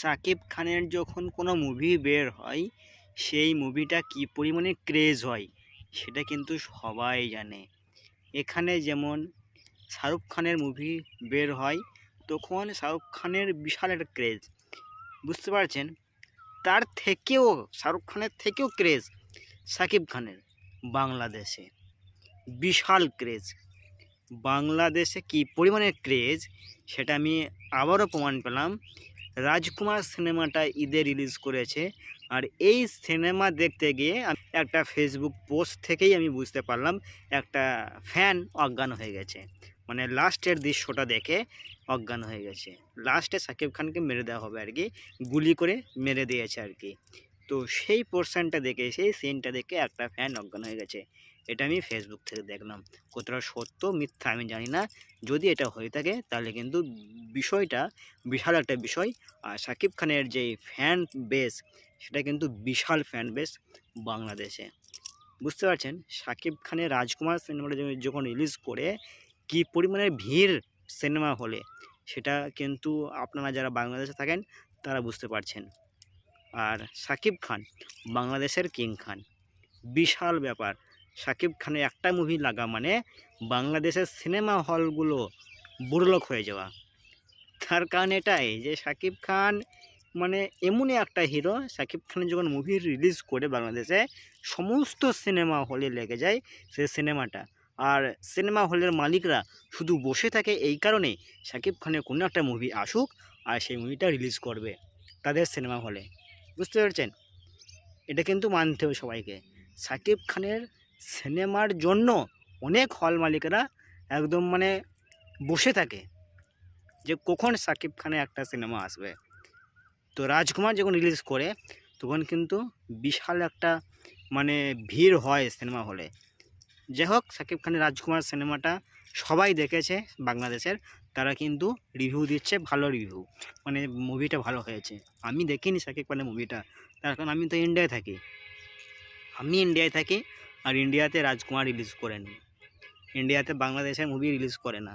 সাকিব খানের যখন কোনো মুভি বের হয়, সেই মুভিটা কী পরিমাণে ক্রেজ হয়, সেটা কিন্তু সবাই জানে। এখানে যেমন শাহরুখ খানের মুভি বের হয়, তখন শাহরুখ খানের বিশাল একটা ক্রেজ বুঝতে পারছেন? তার থেকেও, শাহরুখ খানের থেকেও ক্রেজ সাকিব খানের বাংলাদেশে। বিশাল ক্রেজ বাংলাদেশে কী পরিমাণে ক্রেজ সেটা আমি আবারও প্রমাণ পেলাম। রাজকুমার সিনেমাটা ঈদে রিলিজ করেছে। আর এই সিনেমা দেখতে গিয়ে একটা ফেসবুক পোস্ট থেকেই আমি বুঝতে পারলাম, একটা ফ্যান অজ্ঞান হয়ে গেছে। মানে লাস্টের দৃশ্যটা দেখে অজ্ঞান হয়ে গেছে। লাস্টে সাকিব খানকে মেরে দেওয়া হবে আর কি, গুলি করে মেরে দিয়েছে আর কি। তো সেই পোর্শনটা দেখে, সেই সিনটা দেখে একটা ফ্যান অজ্ঞান হয়ে গেছে। এটা আমি ফেসবুক থেকে দেখলাম। কতটা সত্য, মিথ্যা আমি জানি না। যদি এটা হয়ে থাকে, তাহলে কিন্তু বিষয়টা বিশাল একটা বিষয়। আর সাকিব খানের যে ফ্যান বেস সেটা কিন্তু বিশাল ফ্যান বেস বাংলাদেশে। বুঝতে পারছেন? সাকিব খানের রাজকুমার সিনেমাটা যখন- রিলিজ করে, কী পরিমাণের ভিড় সিনেমা হলে, সেটা কিন্তু আপনারা যারা বাংলাদেশে থাকেন, তারা বুঝতে পারছেন। আর সাকিব খান, বাংলাদেশের কিং খান। বিশাল ব্যাপার। সাকিব খানের একটা মুভি লাগা মানে বাংলাদেশের সিনেমা হলগুলো বুড়লোক হয়ে যাওয়া। তার কারণ এটাই যে সাকিব খান মানে এমনই একটা হিরো সাকিব খানের যখন মুভি রিলিজ করে বাংলাদেশে, সমস্ত সিনেমা হলে লেগে যায় সে সিনেমাটা আর সিনেমা হলের মালিকরা শুধু বসে থাকে এই কারণে সাকিব খানের কোনো একটা মুভি আসুক আর সেই মুভিটা রিলিজ করবে তাদের সিনেমা হলে বুঝতে পেরেছেন? এটা কিন্তু মানতে হবে সবাইকে। সাকিব খানের সিনেমার জন্য অনেক হল মালিকরা একদম মানে বসে থাকে যে কখন সাকিব খানের একটা সিনেমা আসবে। তো রাজকুমার যখন রিলিজ করে, তখন কিন্তু বিশাল একটা মানে ভিড় হয় সিনেমা হলে। যাই হোক, সাকিব খানের রাজকুমার সিনেমাটা সবাই দেখেছে বাংলাদেশের। তারা কিন্তু রিভিউ দিচ্ছে ভালো রিভিউ মানে মুভিটা ভালো হয়েছে। আমি দেখিনি শাকিব খানের মুভিটা তার কারণ আমি তো ইন্ডিয়ায় থাকি। আমি ইন্ডিয়ায় থাকি আর ইন্ডিয়াতে রাজকুমার রিলিজ করেনি ইন্ডিয়াতে বাংলাদেশের মুভি রিলিজ করে না।